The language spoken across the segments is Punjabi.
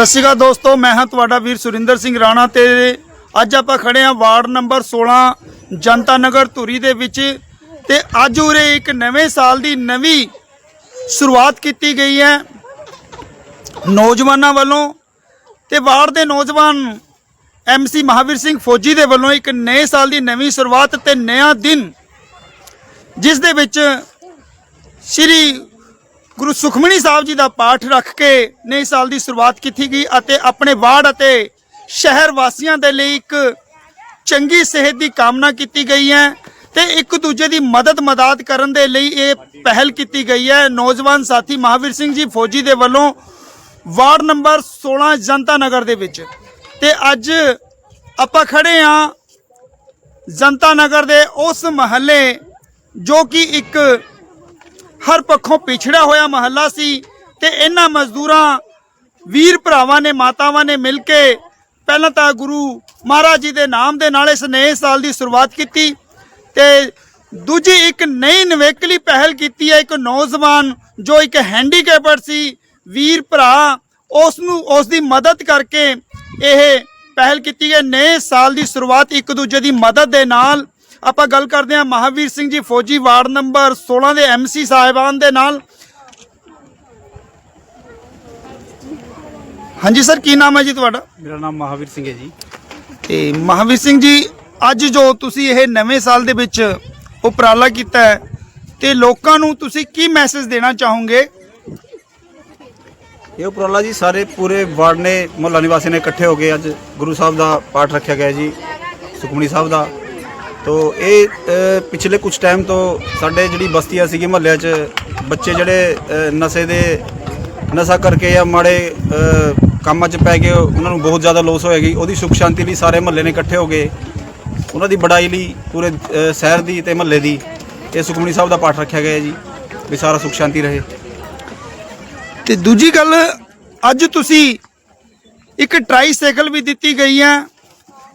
ਸਤਿ ਸ਼੍ਰੀ ਅਕਾਲ ਦੋਸਤੋ, ਮੈਂ ਹਾਂ ਤੁਹਾਡਾ ਵੀਰ ਸੁਰਿੰਦਰ ਸਿੰਘ ਰਾਣਾ ਤੇ ਅੱਜ ਆਪਾਂ ਖੜੇ ਹਾਂ ਵਾਰਡ ਨੰਬਰ 16 ਜਨਤਾ ਨਗਰ ਧੂਰੀ ਦੇ ਵਿੱਚ ਤੇ ਅੱਜ ਉਰੇ ਇੱਕ ਨਵੇਂ ਸਾਲ ਦੀ ਨਵੀਂ ਸ਼ੁਰੂਆਤ ਕੀਤੀ ਗਈ ਹੈ ਨੌਜਵਾਨਾਂ ਵੱਲੋਂ ਤੇ ਵਾਰਡ ਦੇ ਨੌਜਵਾਨ ਐਮਸੀ ਮਹਾਵੀਰ ਸਿੰਘ ਫੌਜੀ ਦੇ ਵੱਲੋਂ ਇੱਕ ਨਵੇਂ ਸਾਲ ਦੀ ਨਵੀਂ ਸ਼ੁਰੂਆਤ ਤੇ ਨਵਾਂ ਦਿਨ, ਜਿਸ ਦੇ ਵਿੱਚ ਸ਼੍ਰੀ ਗੁਰੂ ਸੁਖਮਣੀ ਸਾਹਿਬ ਜੀ ਦਾ ਪਾਠ ਰੱਖ ਕੇ ਨਵੇਂ ਸਾਲ ਦੀ ਸ਼ੁਰੂਆਤ ਕੀਤੀ ਗਈ ਅਤੇ ਆਪਣੇ ਵਾਰਡ ਅਤੇ ਸ਼ਹਿਰ ਵਾਸੀਆਂ ਦੇ ਲਈ ਇੱਕ ਚੰਗੀ ਸਿਹਤ ਦੀ ਕਾਮਨਾ ਕੀਤੀ ਗਈ ਹੈ ਤੇ ਇੱਕ ਦੂਜੇ ਦੀ ਮਦਦ ਮਦਦ ਕਰਨ ਦੇ ਲਈ ਇਹ ਪਹਿਲ ਕੀਤੀ ਗਈ ਹੈ। ਨੌਜਵਾਨ ਸਾਥੀ ਮਹਾਵੀਰ ਸਿੰਘ ਜੀ ਫੌਜੀ ਦੇ ਵੱਲੋਂ ਵਾਰਡ ਨੰਬਰ 16 ਜਨਤਾ ਨਗਰ ਦੇ ਵਿੱਚ ਤੇ ਅੱਜ ਆਪਾਂ ਖੜੇ ਹਾਂ ਜਨਤਾ ਨਗਰ ਦੇ ਉਸ ਮਹੱਲੇ ਜੋ ਕਿ ਇੱਕ ਹਰ ਪੱਖੋਂ ਪਿਛੜਿਆ ਹੋਇਆ ਮਹੱਲਾ ਸੀ ਤੇ ਇਹਨਾਂ ਮਜ਼ਦੂਰਾਂ, ਵੀਰ ਭਰਾਵਾਂ ਨੇ, ਮਾਤਾਵਾਂ ਨੇ ਮਿਲ ਕੇ ਪਹਿਲਾਂ ਤਾਂ ਗੁਰੂ ਮਹਾਰਾਜ ਜੀ ਦੇ ਨਾਮ ਦੇ ਨਾਲ ਇਸ ਨਵੇਂ ਸਾਲ ਦੀ ਸ਼ੁਰੂਆਤ ਕੀਤੀ ਤੇ ਦੂਜੀ ਇੱਕ ਨਈ ਨਵੇਕਲੀ ਪਹਿਲ ਕੀਤੀ ਹੈ ਇੱਕ ਨੌਜਵਾਨ ਜੋ ਇੱਕ ਹੈਂਡੀਕੈਪਡ ਸੀ, ਵੀਰ ਭਰਾ ਉਸ ਨੂੰ ਉਸ ਦੀ ਮਦਦ ਕਰਕੇ ਇਹ ਪਹਿਲ ਕੀਤੀ ਹੈ ਨਵੇਂ ਸਾਲ ਦੀ ਸ਼ੁਰੂਆਤ ਇੱਕ ਦੂਜੇ ਦੀ ਮਦਦ ਦੇ ਨਾਲ ਆਪਾਂ ਗੱਲ ਕਰਦੇ ਹਾਂ ਮਹਾਵੀਰ ਸਿੰਘ ਜੀ ਫੌਜੀ ਵਾਰਡ ਨੰਬਰ 16 ਦੇ ਐਮਸੀ ਸਾਹਿਬਾਨ ਦੇ ਨਾਲ। ਹਾਂਜੀ ਸਰ ਕੀ ਨਾਮ ਹੈ ਜੀ ਤੁਹਾਡਾ? ਮੇਰਾ ਨਾਮ ਮਹਾਵੀਰ ਸਿੰਘ ਹੈ ਜੀ। ਤੇ ਮਹਾਵੀਰ ਸਿੰਘ ਜੀ ਅੱਜ ਜੋ ਤੁਸੀਂ ਇਹ ਨਵੇਂ ਸਾਲ ਦੇ ਵਿੱਚ ਉਪਰਾਲਾ ਕੀਤਾ ਹੈ ਤੇ ਲੋਕਾਂ ਨੂੰ ਤੁਸੀਂ ਕੀ ਮੈਸੇਜ ਦੇਣਾ ਚਾਹੋਗੇ? ਇਹ ਉਪਰਾਲਾ ਜੀ ਸਾਰੇ ਪੂਰੇ ਵਾਰਡ ਨੇ ਮੁਹੱਲਾ ਨਿਵਾਸੀ ਨੇ ਇਕੱਠੇ ਹੋ ਕੇ ਅੱਜ ਗੁਰੂ ਸਾਹਿਬ ਦਾ ਪਾਠ ਰੱਖਿਆ ਗਿਆ ਜੀ ਸੁਖਮਨੀ ਸਾਹਿਬ ਦਾ। ਤੋ ਇਹ ਅ, ਪਿਛਲੇ ਕੁਝ ਟਾਈਮ ਤੋਂ ਸਾਡੇ ਜਿਹੜੀ ਬਸਤੀਆਂ ਸੀਗੀ ਮਹੱਲਿਆਂ 'ਚ ਬੱਚੇ ਜਿਹੜੇ ਅ, ਨਸ਼ੇ ਦੇ ਨਸ਼ਾ ਕਰਕੇ ਜਾਂ ਮਾੜੇ ਅ, ਕੰਮਾਂ 'ਚ ਪੈ ਕੇ ਉਹਨਾਂ ਨੂੰ ਬਹੁਤ ਜ਼ਿਆਦਾ ਲੋਸ ਹੋਏਗੀ। ਉਹਦੀ ਸੁਖ ਸ਼ਾਂਤੀ ਲਈ ਸਾਰੇ ਮਹੱਲੇ ਨੇ ਇਕੱਠੇ ਹੋ ਗਏ। ਉਹਨਾਂ ਦੀ ਬੜਾਈ ਲਈ ਪੂਰੇ ਅ, ਸ਼ਹਿਰ ਦੀ ਤੇ ਮਹੱਲੇ ਦੀ ਇਹ ਸੁਖਮਨੀ ਸਾਹਿਬ ਦਾ ਪਾਠ ਰੱਖਿਆ ਗਿਆ ਹੈ ਜੀ ਵੀ ਸਾਰਾ ਸੁਖ ਸ਼ਾਂਤੀ ਰਹੇ। ਤੇ ਦੂਜੀ ਗੱਲ ਅੱਜ ਤੁਸੀਂ ਇੱਕ ਟ੍ਰਾਈਸਾਈਕਲ ਵੀ ਦਿੱਤੀ ਗਈ ਹੈ।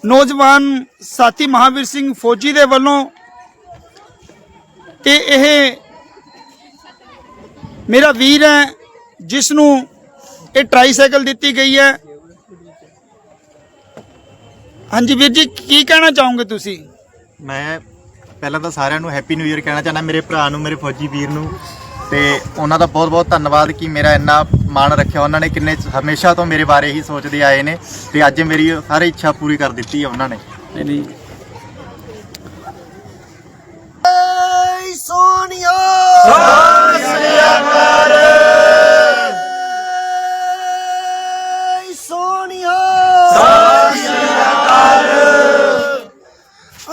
ਨੌਜਵਾਨ ਸਾਥੀ ਮਹਾਵੀਰ ਸਿੰਘ ਫੌਜੀ ਦੇ ਵੱਲੋਂ ਤੇ ਇਹ ਮੇਰਾ ਵੀਰ ਹੈ ਜਿਸ ਨੂੰ ਇਹ ਟ੍ਰਾਈਸਾਈਕਲ ਦਿੱਤੀ ਗਈ ਹੈ। ਹਾਂਜੀ ਵੀਰ ਜੀ, ਕੀ ਕਹਿਣਾ ਚਾਹੋਗੇ ਤੁਸੀਂ? ਮੈਂ ਪਹਿਲਾਂ ਤਾਂ ਸਾਰਿਆਂ ਨੂੰ ਹੈਪੀ ਨਿਊ ਇਅਰ ਕਹਿਣਾ ਚਾਹੁੰਦਾ, ਮੇਰੇ ਭਰਾ ਨੂੰ, ਮੇਰੇ ਫੌਜੀ ਵੀਰ ਨੂੰ। ਤੇ ਉਹਨਾਂ ਦਾ ਬਹੁਤ ਬਹੁਤ ਧੰਨਵਾਦ ਕਿ ਮੇਰਾ ਇੰਨਾ ਮਾਣ ਰੱਖਿਆ। ਉਹਨਾਂ ਨੇ ਕਿੰਨੇ ਹਮੇਸ਼ਾ ਤੋਂ ਮੇਰੇ ਬਾਰੇ ਹੀ ਸੋਚਦੇ ਆਏ ਨੇ ਤੇ ਅੱਜ ਮੇਰੀ ਸਾਰੀ ਇੱਛਾ ਪੂਰੀ ਕਰ ਦਿੱਤੀ ਹੈ ਉਹਨਾਂ ਨੇ। ਨਹੀਂ।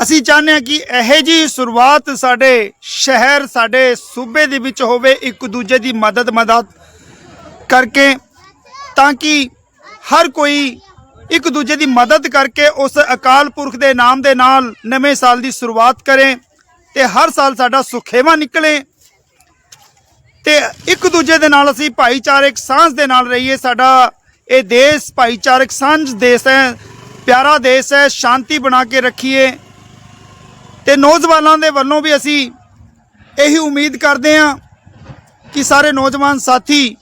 ਅਸੀਂ ਚਾਹੁੰਦੇ ਹਾਂ ਕਿ ਇਹੋ ਜੀ ਸ਼ੁਰੂਆਤ ਸਾਡੇ ਸ਼ਹਿਰ, ਸਾਡੇ ਸੂਬੇ ਦੇ ਵਿੱਚ ਹੋਵੇ, ਇੱਕ ਦੂਜੇ ਦੀ ਮਦਦ ਮਦਦ ਕਰਕੇ ਤਾਂ ਕਿ ਹਰ ਕੋਈ ਇੱਕ ਦੂਜੇ ਦੀ ਮਦਦ ਕਰਕੇ ਉਸ ਅਕਾਲ ਪੁਰਖ ਦੇ ਨਾਮ ਦੇ ਨਾਲ ਨਵੇਂ ਸਾਲ ਦੀ ਸ਼ੁਰੂਆਤ ਕਰੇ ਤੇ ਹਰ ਸਾਲ ਸਾਡਾ ਸੁਖੇਵਾ ਨਿਕਲੇ ਤੇ ਇੱਕ ਦੂਜੇ ਦੇ ਨਾਲ ਅਸੀਂ ਭਾਈਚਾਰਕ ਸਾਂਝ ਦੇ ਨਾਲ ਰਹੀਏ। ਸਾਡਾ ਇਹ ਦੇਸ਼ ਭਾਈਚਾਰਕ ਸਾਂਝ ਦੇਸ਼ ਹੈ, ਪਿਆਰਾ ਦੇਸ਼ ਹੈ, ਸ਼ਾਂਤੀ ਬਣਾ ਕੇ ਰੱਖੀਏ। ਤੇ ਨੌਜਵਾਨਾਂ ਦੇ ਵੱਲੋਂ ਵੀ ਅਸੀਂ ਇਹੀ ਉਮੀਦ ਕਰਦੇ ਹਾਂ ਕਿ ਸਾਰੇ ਨੌਜਵਾਨ ਸਾਥੀ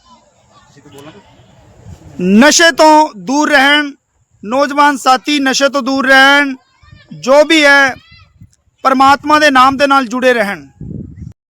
ਨਸ਼ੇ ਤੋਂ ਦੂਰ ਰਹਿਣ, ਨੌਜਵਾਨ ਸਾਥੀ ਨਸ਼ੇ ਤੋਂ ਦੂਰ ਰਹਿਣ, ਜੋ ਵੀ ਹੈ, ਪਰਮਾਤਮਾ ਦੇ ਨਾਮ ਦੇ ਨਾਲ ਜੁੜੇ ਰਹਿਣ।